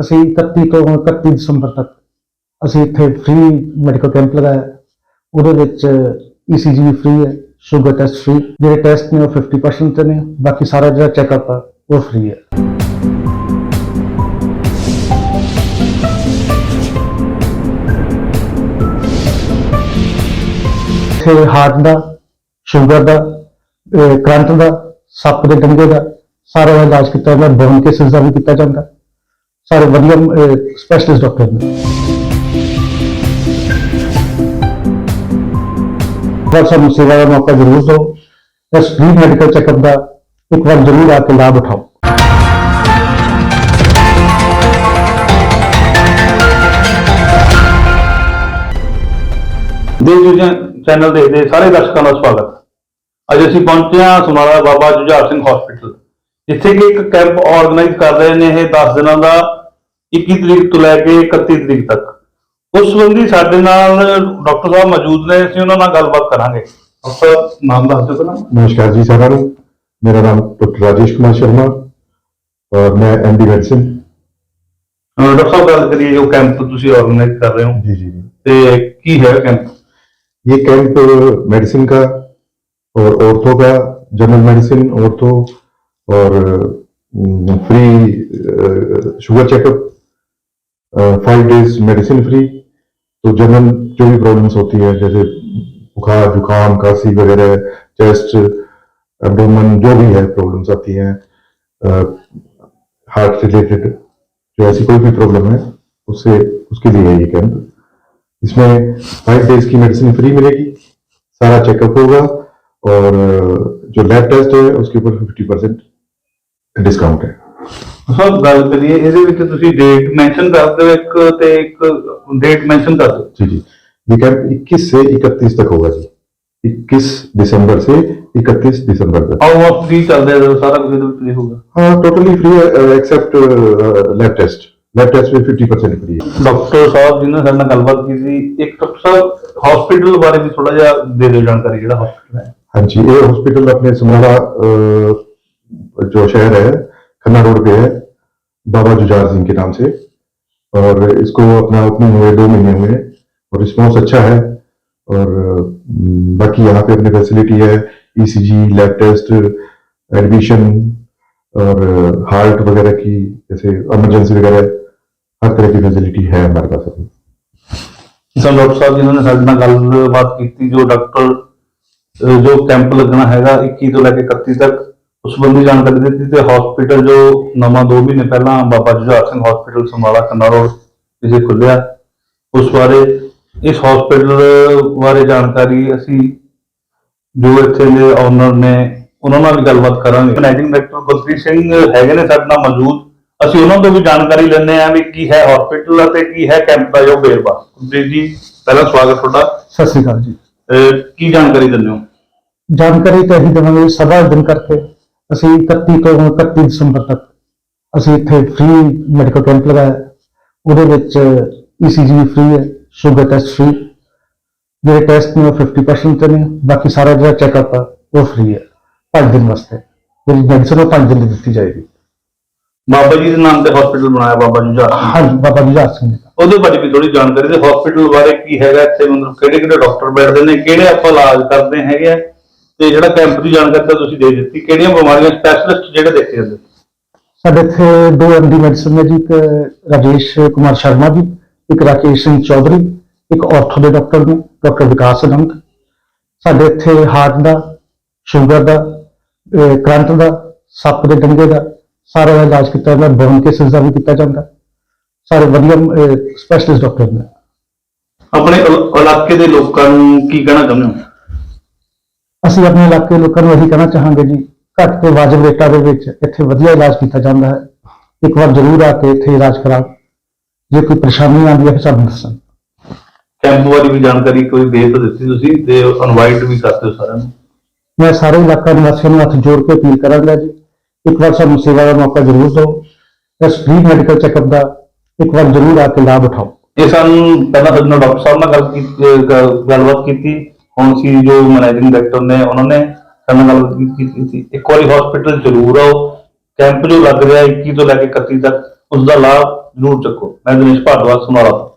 ਅਸੀਂ 31 ਤੋਂ 31 ਦਸੰਬਰ ਤੱਕ ਅਸੀਂ ਇੱਥੇ ਫ੍ਰੀ ਮੈਡੀਕਲ ਕੈਂਪ ਲਗਾਇਆ। ਉਹਦੇ ਵਿੱਚ ECG ਵੀ ਫ੍ਰੀ ਹੈ ਸ਼ੂਗਰ ਟੈਸਟ ਫ੍ਰੀ ਜਿਹੜੇ ਟੈਸਟ ਨੇ ਉਹ 50% ਤੇ ਨੇ, ਬਾਕੀ ਸਾਰਾ ਜਿਹੜਾ ਚੈੱਕਅਪ ਆ, ਉਹ ਫ੍ਰੀ ਹੈ। ਇੱਥੇ ਹਾਰਟ ਦਾ ਸ਼ੂਗਰ ਦਾ ਕਰੰਟ ਦਾ, ਸੱਪ ਦੇ ਡੰਗੇ ਦਾ, ਸਾਰਾ ਇਲਾਜ ਕੀਤਾ ਜਾਂਦਾ ਬੋਨ ਕੇਸਿਸ ਦਾ ਵੀ ਕੀਤਾ ਜਾਂਦਾ। ਸਾਰੇ ਵਧੀਆ ਸਪੈਸ਼ਲਿਸਟ ਡਾਕਟਰ ਨੇ। ਪਰ ਸਾਨੂੰ ਸੇਵਾ ਦਾ ਮੌਕਾ ਜ਼ਰੂਰ ਦਿਓ। ਇਸ ਫ੍ਰੀ ਮੈਡੀਕਲ ਚੈੱਕਅਪ ਦਾ ਇੱਕ ਵਾਰ ਜ਼ਰੂਰ ਆ ਕੇ ਲਾਭ ਉਠਾਓ। ਦੇਸ਼ ਦੁਨੀਆ ਚੈਨਲ ਦੇਖਦੇ ਸਾਰੇ ਦਰਸ਼ਕਾਂ ਦਾ ਸਵਾਗਤ। ਅੱਜ ਅਸੀਂ ਪਹੁੰਚੇ ਹਾਂ ਸਮਾਲਾ ਬਾਬਾ ਜੁਝਾਰ ਸਿੰਘ ਹਸਪੀਟਲ ਜਿੱਥੇ ਕਿ ਇੱਕ ਕੈਂਪ ਆਰਗੇਨਾਈਜ਼ ਕਰ ਰਹੇ ਨੇ ਇਹ 10 ਦਿਨਾਂ ਦਾ 21 ਤਰੀਕ ਤੋਂ ਲੈ ਕੇ 31 ਤਰੀਕ ਤੱਕ ਉਸ ਸੰਬੰਧੀ ਸਾਡੇ ਨਾਲ ਡਾਕਟਰ ਸਾਹਿਬ ਮੌਜੂਦ ਨੇ ਅਸੀਂ ਉਹਨਾਂ ਨਾਲ ਗੱਲਬਾਤ ਕਰਾਂਗੇ ਡਾਕਟਰ ਨਾਮ ਦੱਸ ਦਿਓ ਪਹਿਲਾਂ नमस्कार जी सारा मेरा नाम डॉक्टर राजेश कुमार शर्मा और मैं एमडी मेडिसिन ਅਹ ਡਾਕਟਰ ਸਾਹਿਬ ਗੱਲ ਕਰੀਏ ਜੋ ਕੈਂਪ ਤੁਸੀਂ ਆਰਗੇਨਾਈਜ਼ ਕਰ ਰਹੇ ਹੋ जी जी जी ਤੇ ਕੀ ਹੈ ਕੈਂਪ ये कैंप मेडिसिन का और ऑर्थो का जनरल मेडिसिन ऑर्थो और free sugar checkup five days medicine free तो जनरल जो भी प्रॉब्लम्स होती है? जैसे बुखार, जुकाम, खांसी वगैरह चेस्ट एब्डोमन जो भी है प्रॉब्लम्स आती हैं हार्ट रिलेटेड जो ऐसी कोई भी प्रॉब्लम है, उससे, उसके लिए है ये कैंप इसमें फाइव डेज़ की मेडिसिन फ्री मिलेगी, सारा चेकअप होगा, और जो लैब टेस्ट है, उसके ऊपर फिफ्टी परसेंट डिस्काउंट है। ਸਭ ਗੱਲ ਕਰੀਏ ਇਹਦੇ ਵਿੱਚ ਤੁਸੀਂ ਡੇਟ ਮੈਂਸ਼ਨ ਕਰ ਦਿਓ ਇੱਕ ਤੇ ਇੱਕ ਡੇਟ ਮੈਂਸ਼ਨ ਕਰ ਦਿਓ जी जी ये कैंप 21 से 31 तक होगा जी 21 दिसंबर से 31 दिसंबर तक ਆਓ ਆਪ ਫ੍ਰੀ ਚੱਲਦੇ ਆ ਸਾਰਾ ਕੁਝ ਇਹਦੇ ਵਿੱਚ ਫ੍ਰੀ ਹੋਊਗਾ हाँ टोटली फ्री है except lab test lab test में 50 परसेंट फ्री है ਡਾਕਟਰ ਸਾਹਿਬ ਜੀ ਨੇ ਸਾਡੇ ਨਾਲ ਗੱਲਬਾਤ ਕੀਤੀ ਇੱਕ ਡਾਕਟਰ ਸਾਹਿਬ ਹਸਪੀਟਲ ਬਾਰੇ ਵੀ ਥੋੜਾ ਜਿਹਾ ਦੇ ਦਿਓ ਜਾਣਕਾਰੀ ਜਿਹੜਾ ਹਸਪੀਟਲ ਹੈ हाँ जी ये हॉस्पिटल अपने समराला अ, जो शहर है खन्ना रोड पे है बाबा जुझार सिंह के नाम से और इसको अपना ओपनिंग हुए दो महीने हुए हैं और रिस्पॉन्स अच्छा है और अम, बाकी यहाँ पे अपनी फैसिलिटी है ईसीजी लैब टेस्ट एडमिशन और हार्ट वगैरह की जैसे इमरजेंसी वगैरह हर तरह की फैसिलिटी है हमारे पास अभी ਸਰ ਡਾਕਟਰ ਸਾਹਿਬ ਜੀ ਨੇ ਸਾਡੇ ਨਾਲ ਗੱਲਬਾਤ ਕੀਤੀ ਜੋ ਡਾਕਟਰ ਅਹ ਜੋ ਕੈਂਪ ਲੱਗਣਾ ਹੈਗਾ 21 ਤੋਂ ਲੈ ਕੇ 31 ਤੱਕ ਉਸ ਸੰਬੰਧੀ ਜਾਣਕਾਰੀ ਦਿੱਤੀ ਤੇ ਹਸਪੀਟਲ ਜੋ ਨਵਾਂ 2 ਮਹੀਨੇ ਪਹਿਲਾਂ ਬਾਬਾ ਜੁਝਾਰ ਸਿੰਘ ਹਸਪੀਟਲ ਸਮਰਾਲਾ ਖੰਨਾ ਰੋਡ ਵਿਖੇ ਖੁੱਲਿਆ ਉਸ ਬਾਰੇ ਇਸ ਹਸਪੀਟਲ ਬਾਰੇ ਜਾਣਕਾਰੀ ਅਸੀਂ ਜੋ ਇੱਥੇ ਦੇ ਓਨਰ ਨੇ ਉਹਨਾਂ ਨਾਲ ਗੱਲਬਾਤ ਕਰਾਂਗੇ। ਮੈਨੇਜਿੰਗ ਡਾਇਰੈਕਟਰ ਗੁਰਪ੍ਰੀਤ ਸਿੰਘ ਹੈਗੇ ਨੇ ਸਾਡੇ ਨਾਲ ਮੌਜੂਦ। ਅਸੀਂ ਉਹਨਾਂ ਤੋਂ ਵੀ ਜਾਣਕਾਰੀ ਲੈਂਦੇ ਹਾਂ ਵੀ ਕੀ ਹੈ ਹਸਪੀਟਲ ਅਤੇ ਕੀ ਹੈ ਕੈਂਪ ਦਾ ਜੋ ਵੇਰਵਾ। ਗੁਰਪ੍ਰੀਤ ਜੀ ਪਹਿਲਾਂ ਸਵਾਗਤ ਤੁਹਾਡਾ। ਸਤਿ ਸ੍ਰੀ ਅਕਾਲ ਜੀ। ਕੀ ਜਾਣਕਾਰੀ ਦਿੰਦੇ ਹੋ? ਜਾਣਕਾਰੀ ਤਾਂ ਇਹੀ ਦੇਵਾਂਗੇ ਸਭਾ ਦਿਨ ਕਰਕੇ। ਅਸੀਂ 31 ਤੋਂ 31 ਦਸੰਬਰ ਤੱਕ ਅਸੀਂ ਇੱਥੇ ਫ੍ਰੀ ਮੈਡੀਕਲ ਕੈਂਪ ਲਗਾਇਆ। ਉਹਦੇ ਵਿੱਚ ECG ਵੀ ਫ੍ਰੀ ਹੈ ਸ਼ੂਗਰ ਟੈਸਟ ਫ੍ਰੀ ਜਿਹੜੇ ਟੈਸਟ ਨੇ ਉਹ 50% ਤੇ ਨੇ ਬਾਕੀ ਸਾਰਾ ਜਿਹੜਾ ਚੈੱਕਅਪ ਆ ਉਹ ਫ੍ਰੀ ਹੈ 5 ਦਿਨ ਵਾਸਤੇ। ਜਿਹੜੀ ਮੈਡੀਸਨ ਉਹ 5 ਦਿਨ ਦੀ ਦਿੱਤੀ ਜਾਏਗੀ। ਬਾਬਾ ਜੀ ਦੇ ਨਾਮ ਤੇ ਹਸਪੀਟਲ ਬਣਾਇਆ ਬਾਬਾ ਜੀ ਜਹਾਜ਼ ਹਾਂਜੀ ਬਾਬਾ ਜੀ ਜਾਤ ਸਿੰਘ। ਉਹਦੇ ਬਾਰੇ ਵੀ ਥੋੜੀ ਜਾਣਕਾਰੀ ਦੇ ਹਸਪੀਟਲ ਬਾਰੇ ਕੀ ਹੈਗਾ ਇੱਥੇ ਮਤਲਬ ਕਿਹੜੇ ਕਿਹੜੇ ਡਾਕਟਰ ਬੈਠਦੇ ਨੇ ਕਿਹੜੇ ਆਪਾਂ ਇਲਾਜ ਕਰਦੇ ਹੈਗੇ ਆ? ਤੇ ਜਿਹੜਾ ਕੈਂਪ ਦੀ ਜਾਣਕਾਰੀ ਤਾਂ ਤੁਸੀਂ ਦੇ ਦਿੱਤੀ ਕਿਹੜੀਆਂ ਬਿਮਾਰੀਆਂ ਸਪੈਸ਼ਲਿਸਟ ਜਿਹੜੇ ਦੇਖੇ ਜਾਂਦੇ? ਸਾਡੇ ਇੱਥੇ ਦੋ ਐਮਡੀ ਮੈਡੀਸਨ ਨੇ ਜੀ ਇੱਕ ਰਾਜੇਸ਼ ਕੁਮਾਰ ਸ਼ਰਮਾ ਜੀ ਇੱਕ ਰਾਕੇਸ਼ ਸਿੰਘ ਚੌਧਰੀ ਇੱਕ ਆਰਥੋ ਦੇ ਡਾਕਟਰ ਨੇ ਡਾਕਟਰ ਵਿਕਾਸ ਅਨੰਤ। ਸਾਡੇ ਇੱਥੇ ਹਾਰਟ ਦਾ ਸ਼ੂਗਰ ਦਾ ਕਰੰਟ ਦਾ ਸੱਪ ਦੇ ਡੰਗੇ ਦਾ ਸਾਰਾ ਦਾ ਇਲਾਜ ਕੀਤਾ ਜਾਂਦਾ ਬੋਨ ਕੇਸਿਸ ਦਾ ਵੀ ਕੀਤਾ ਜਾਂਦਾ। ਸਾਰੇ ਵਧੀਆ ਸਪੈਸ਼ਲਿਸਟ ਡਾਕਟਰ ਨੇ। ਆਪਣੇ ਇਲ- ਇਲਾਕੇ ਦੇ ਲੋਕਾਂ ਨੂੰ ਕੀ ਕਹਿਣਾ ਚਾਹੁੰਦੇ ਹੋ? ਅਸੀਂ ਆਪਣੇ ਇਲਾਕੇ ਦੇ ਲੋਕਾਂ ਨੂੰ ਇਹੀ ਕਹਿਣਾ ਚਾਹਾਂਗੇ ਜੀ ਘੱਟ ਤੇ ਵਾਜਬ ਰੇਟਾਂ ਦੇ ਵਿੱਚ ਇੱਥੇ ਵਧੀਆ ਇਲਾਜ ਕੀਤਾ ਜਾਂਦਾ ਹੈ। ਇੱਕ ਵਾਰ ਜ਼ਰੂਰ ਆ ਕੇ ਇੱਥੇ ਇਲਾਜ ਕਰਾਓ। ਜੇ ਕੋਈ ਪਰੇਸ਼ਾਨੀ ਆਉਂਦੀ ਹੈ ਫਿਰ ਸਾਨੂੰ ਦੱਸਣ। ਕੈਂਪ ਬਾਰੇ ਵੀ ਜਾਣਕਾਰੀ ਕੋਈ ਦੇ ਤਾਂ ਦਿੱਤੀ ਤੁਸੀਂ ਤੇ ਇਨਵਾਈਟ ਵੀ ਕਰਦੇ ਹੋ ਸਾਰਿਆਂ ਨੂੰ। ਮੈਂ ਸਾਰੇ ਇਲਾਕਾ ਨਿਵਾਸੀਆਂ ਨੂੰ ਹੱਥ ਜੋੜ ਕੇ ਅਪੀਲ ਕਰਾਂਗਾ ਜੀ ਇੱਕ ਵਾਰ ਸਾਨੂੰ ਸੇਵਾ ਦਾ ਮੌਕਾ ਜ਼ਰੂਰ ਦਿਓ। ਇਸ ਫ੍ਰੀ ਮੈਡੀਕਲ ਚੈੱਕਅਪ ਦਾ ਇੱਕ ਵਾਰ ਜ਼ਰੂਰ ਆ ਕੇ ਲਾਭ ਉਠਾਓ। ਇਹ ਸਾਨੂੰ ਪਹਿਲਾਂ ਡਾਕਟਰ ਸਾਹਿਬ ਨਾਲ ਗੱਲ ਕੀਤੀ ਗੱਲਬਾਤ ਕੀਤੀ। ਹੁਣ ਸੀ ਜੋ ਮੈਨੇਜਿੰਗ ਡਾਇਰੈਕਟਰ ਨੇ, ਉਹਨਾਂ ਨੇ ਸਾਡੇ ਨਾਲ ਗੱਲਬਾਤ ਕੀਤੀ ਸੀ ਇੱਕ ਵਾਰੀ ਹਸਪੀਟਲ ਜ਼ਰੂਰ ਆਓ। ਕੈਂਪ ਜੋ ਲੱਗ ਰਿਹਾ 21 ਤੋਂ ਲੈ ਕੇ 31 ਤੱਕ। ਉਸ ਦਾ ਲਾਭ ਜ਼ਰੂਰ ਚੱਕੋ। ਮੈਂ ਦਿਨੇਸ਼ ਭਾਰਦਵਾਜ ਸਮਰਾਲਾ